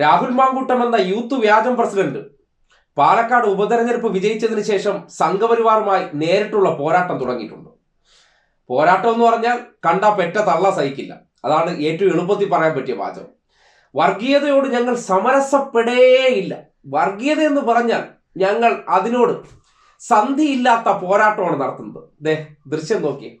രാഹുൽ മാങ്കൂട്ടം എന്ന യൂത്ത് വ്യാജം പ്രസിഡന്റ്. പാലക്കാട് ഉപതെരഞ്ഞെടുപ്പ് വിജയിച്ചതിന് ശേഷം സംഘപരിവാറുമായി നേരിട്ടുള്ള പോരാട്ടം തുടങ്ങിയിട്ടുണ്ട്. പോരാട്ടം എന്ന് പറഞ്ഞാൽ കണ്ട പെറ്റ തള്ള സഹിക്കില്ല. അതാണ് ഏറ്റവും എളുപ്പത്തിൽ പറയാൻ പറ്റിയ വാചകം. വർഗീയതയോട് ഞങ്ങൾ സമരസപ്പെടേയില്ല. വർഗീയത എന്ന് പറഞ്ഞാൽ ഞങ്ങൾ അതിനോട് സന്ധിയില്ലാത്ത പോരാട്ടമാണ് നടത്തുന്നത്. ദേ ദൃശ്യം നോക്കി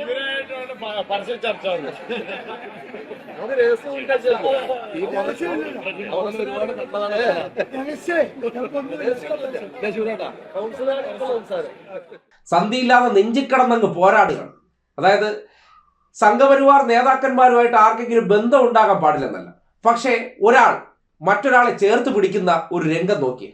ഇവരായിട്ടാണ് പരസ്യ ചർച്ച അത് രഹസ്യം ഈ ഒരുപാട് കണ്ടതാണ് സന്ധിയില്ലാതെ നെഞ്ചിക്കടന്നങ്ങ് പോരാടുകൾ അതായത് സംഘപരിവാർ നേതാക്കന്മാരുമായിട്ട് ആർക്കെങ്കിലും ബന്ധം ഉണ്ടാകാൻ പാടില്ലെന്നല്ല. പക്ഷേ ഒരാൾ മറ്റൊരാളെ ചേർത്ത് പിടിക്കുന്ന ഒരു രംഗം നോക്കി